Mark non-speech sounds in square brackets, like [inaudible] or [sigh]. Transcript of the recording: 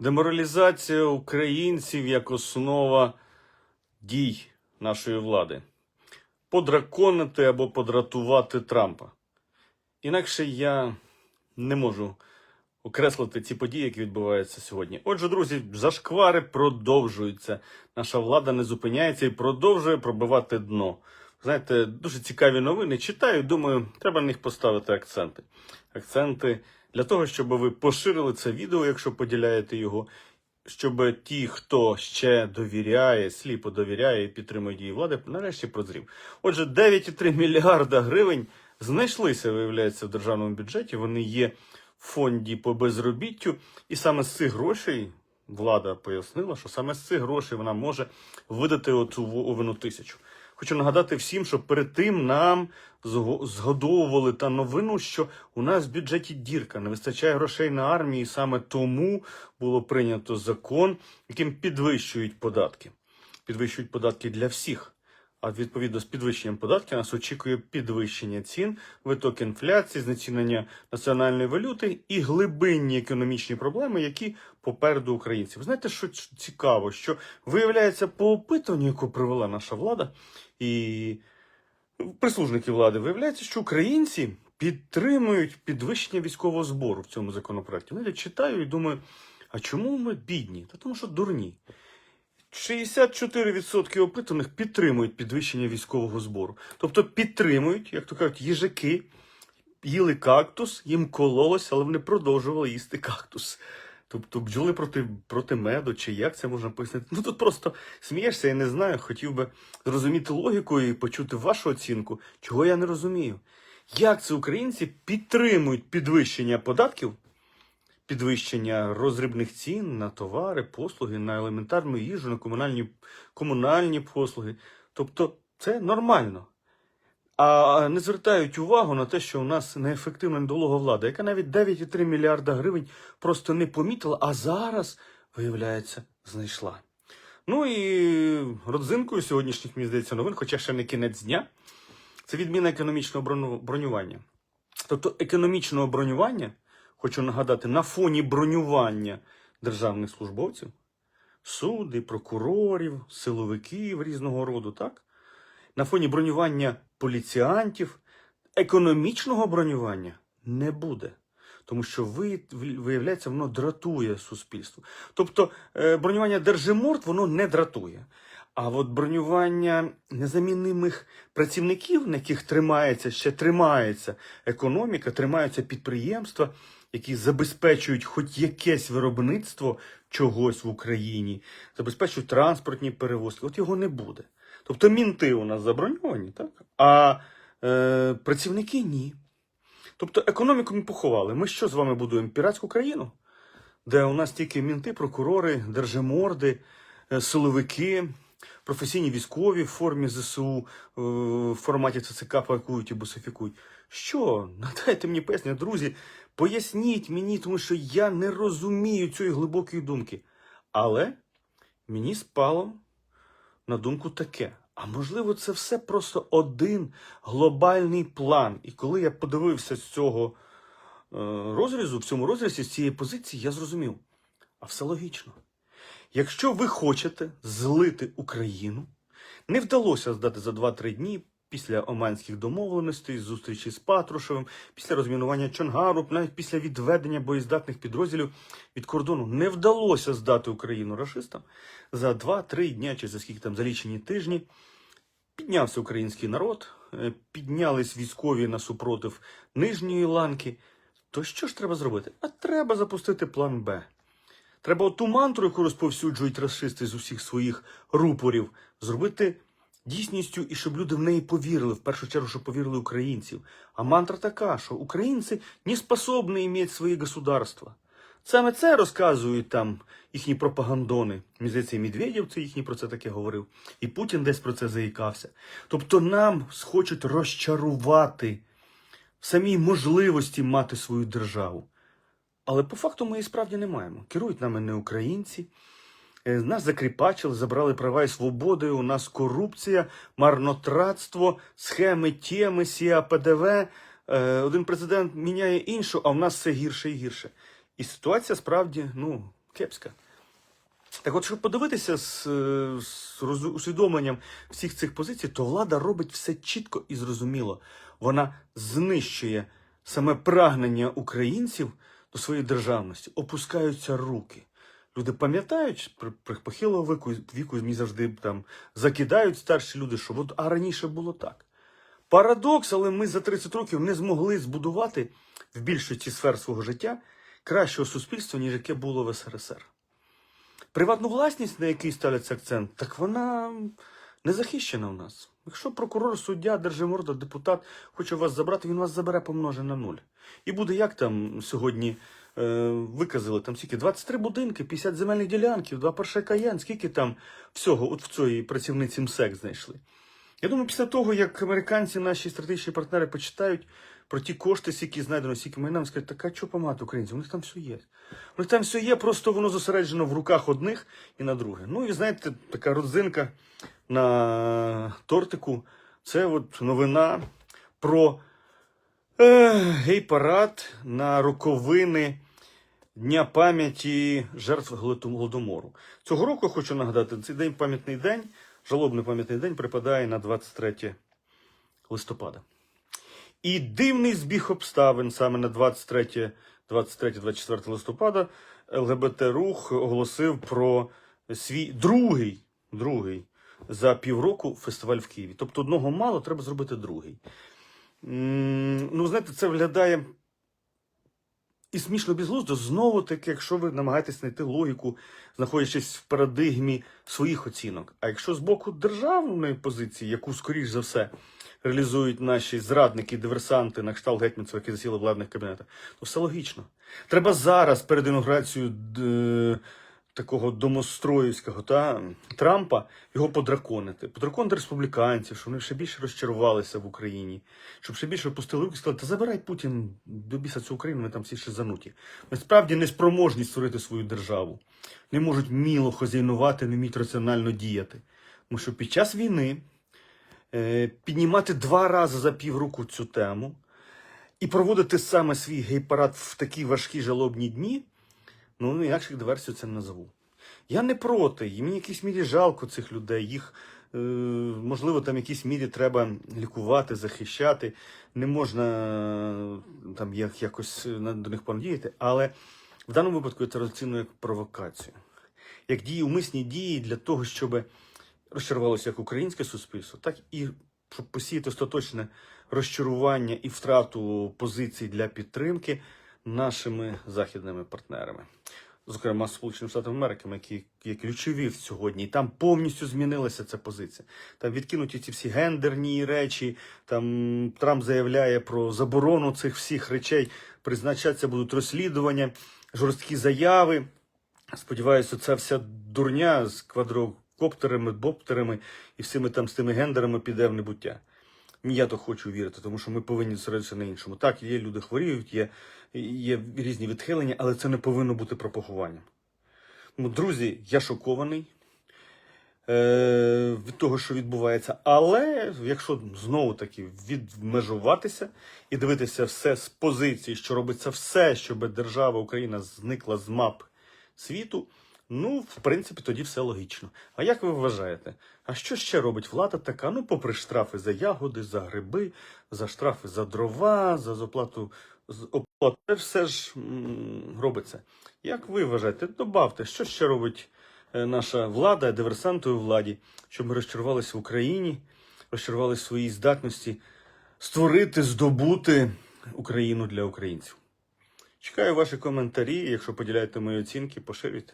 Деморалізація українців як основа дій нашої влади. Подраконити або подратувати Трампа. Інакше я не можу окреслити ці події, які відбуваються сьогодні. Отже, друзі, зашквари продовжуються. Наша влада не зупиняється і продовжує пробивати дно. Знаєте, дуже цікаві новини. Читаю, думаю, треба на них поставити акценти. Акценти для того, щоб ви поширили це відео, якщо поділяєте його, щоб ті, хто ще довіряє, сліпо довіряє і підтримує дії влади, нарешті прозрів. Отже, 9,3 мільярда гривень знайшлися, виявляється, в державному бюджеті. Вони є в фонді по безробіттю, і саме з цих грошей. Влада пояснила, що саме з цих грошей вона може видати оцю овину тисячу. Хочу нагадати всім, що перед тим нам зго- згодовували та новину, що у нас в бюджеті дірка, не вистачає грошей на армію, і саме тому було прийнято закон, яким підвищують податки. Підвищують податки для всіх. А відповідно з підвищенням податків нас очікує підвищення цін, виток інфляції, знецінення національної валюти і глибинні економічні проблеми, які попереду українців. Знаєте, що цікаво, що виявляється по опитуванню, яку провела наша влада і прислужники влади, виявляється, що українці підтримують підвищення військового збору в цьому законопроекті. Ну, я читаю і думаю, а чому ми бідні? Та тому що дурні. 64% опитаних підтримують підвищення військового збору. Тобто підтримують, як то кажуть, їжаки, їли кактус, їм кололось, але вони продовжували їсти кактус. Тобто бджоли проти, проти меду, чи як це можна пояснити? Ну тут просто смієшся, я не знаю. Хотів би зрозуміти логіку і почути вашу оцінку, чого я не розумію. Як це українці підтримують підвищення податків, підвищення розрібних цін на товари, послуги, на елементарну їжу, на комунальні, комунальні послуги. Тобто це нормально. А не звертають увагу на те, що у нас неефективна недолуга влада, яка навіть 9,3 мільярда гривень просто не помітила, а зараз, виявляється, знайшла. Ну і родзинкою сьогоднішніх, мені здається, новин, хоча ще не кінець дня, це відміна економічного бронювання. Тобто економічного бронювання, хочу нагадати, на фоні бронювання державних службовців, суди, прокурорів, силовиків різного роду, так? На фоні бронювання поліціантів, економічного бронювання не буде. Тому що ви- виявляється, воно дратує суспільство. Тобто е, бронювання держиморд воно не дратує. А от бронювання незамінних працівників, на яких тримається, ще тримається економіка, тримаються підприємства, які забезпечують хоч якесь виробництво чогось в Україні, забезпечують транспортні перевозки. От його не буде. Тобто мінти у нас заброньовані, так? а е, працівники ні. Тобто економіку ми поховали. Ми що з вами будуємо? Піратську країну, де у нас тільки мінти, прокурори, держиморди, е, силовики, професійні військові в формі ЗСУ, в форматі ЦЦК пакують і бусифікують. Що? [laughs] Надайте мені пояснення, друзі, поясніть мені, тому що я не розумію цієї глибокої думки. Але мені спало на думку таке. А можливо, це все просто один глобальний план. І коли я подивився з цього е, розрізу, в цьому розрізі, з цієї позиції, я зрозумів. А все логічно. Якщо ви хочете злити Україну, не вдалося здати за 2-3 дні після оманських домовленостей, зустрічі з Патрушевим, після розмінування Чонгару, навіть після відведення боєздатних підрозділів від кордону, не вдалося здати Україну рашистам за 2-3 дня чи за скільки там за лічені тижні. Піднявся український народ, е, піднялись військові на супротив нижньої ланки. То що ж треба зробити? А треба запустити план Б. Треба ту мантру, яку розповсюджують расисти з усіх своїх рупорів, зробити дійсністю і щоб люди в неї повірили, в першу чергу, щоб повірили українців. А мантра така, що українці не способні мати свої государства. Саме це розказують там їхні пропагандони. Мені здається, і Медведєв це їхній про це таке говорив, і Путін десь про це заїкався. Тобто нам хочуть розчарувати в самій можливості мати свою державу. Але по факту ми і справді не маємо. Керують нами не українці. Е, Нас закріпачили, забрали права і свободи. У нас корупція, марнотратство, схеми теми, сія ПДВ. Е, Один президент міняє іншу, а в нас все гірше і гірше. І ситуація справді ну, кепська. Так от, щоб подивитися з, з усвідомленням всіх цих позицій, то влада робить все чітко і зрозуміло. Вона знищує саме прагнення українців до своєї державності, опускаються руки. Люди пам'ятають при, похилого віку, віку мені завжди там закидають старші люди, що от, а раніше було так. Парадокс, але ми за 30 років не змогли збудувати в більшості сфер свого життя кращого суспільства, ніж яке було в СРСР. Приватну власність, на який ставляться акцент, так вона не захищена у нас. Якщо прокурор, суддя, держиморда, депутат хоче вас забрати, він вас забере помноже на нуль. І буде як там сьогодні виказали, там скільки 23 будинки, 50 земельних ділянків, два перший каян, скільки там всього от в цій працівниці МСЕК знайшли. Я думаю, після того, як американці, наші стратегічні партнери, почитають про ті кошти, скільки знайдено, скільки майна, вони скажуть, така що помагати українців, у них там все є. У них там все є, просто воно зосереджено в руках одних і на друге. Ну і знаєте, така родзинка на тортику це от новина про е, гей-парад на роковини Дня пам'яті жертв Голодомору. Цього року хочу нагадати, цей день пам'ятний день, жалобний пам'ятний день припадає на 23 листопада. І дивний збіг обставин саме на 23, 23-24 листопада ЛГБТ-рух оголосив про свій другий, другий за півроку фестиваль в Києві. Тобто одного мало, треба зробити другий. Ну, знаєте, це виглядає і смішно безглуздо, знову таки, якщо ви намагаєтесь знайти логіку, знаходячись в парадигмі своїх оцінок. А якщо з боку державної позиції, яку, скоріш за все, реалізують наші зрадники, диверсанти на кшталт гетьманців, які засіли в владних кабінетах, то все логічно. Треба зараз перед інаугурацією такого домостроївського та, Трампа його подраконити. Подраконити республіканців, щоб вони ще більше розчарувалися в Україні, щоб ще більше опустили руки і сказали, та забирай Путін до біса цю Україну, ми там всі ще зануті. Ми справді не спроможні створити свою державу. Не можуть міло хозяйнувати, не вміють раціонально діяти. Тому що під час війни е, піднімати два рази за півроку цю тему і проводити саме свій гей-парад в такі важкі жалобні дні, ну інакших диверсій це не назову. Я не проти, і мені якійсь мірі жалко цих людей. Їх, е, можливо, там в якійсь мірі треба лікувати, захищати. Не можна е, там як, якось до них понадіяти, але в даному випадку я це розцінюю як провокацію. Як дії, умисні дії для того, щоб розчарувалося як українське суспільство, так і щоб посіяти остаточне розчарування і втрату позицій для підтримки нашими західними партнерами. Зокрема, Сполученими Штатами Америки, які є ключові сьогодні, і там повністю змінилася ця позиція. Там відкинуті ці всі гендерні речі. Там Трамп заявляє про заборону цих всіх речей. Призначатися будуть розслідування, жорсткі заяви. Сподіваюся, ця вся дурня з квадрокоптерами, боптерами і всіми там з тими гендерами піде в небуття. Я то хочу вірити, тому що ми повинні зосередитися на іншому. Так, є люди хворіють, є, є різні відхилення, але це не повинно бути пропагуванням. Ну, друзі, я шокований е, від того, що відбувається. Але якщо знову таки відмежуватися і дивитися все з позиції, що робиться все, щоб держава Україна зникла з мап світу, ну, в принципі, тоді все логічно. А як ви вважаєте? А що ще робить влада така? Ну, попри штрафи за ягоди, за гриби, за штрафи за дрова, за оплату з оплату, це все ж робиться. Як ви вважаєте? Добавте, що ще робить е, наша влада, диверсанти у владі, щоб ми розчарувалися в Україні, розчарувалися в своїй здатності створити, здобути Україну для українців. Чекаю ваші коментарі. Якщо поділяєте мої оцінки, поширюйте.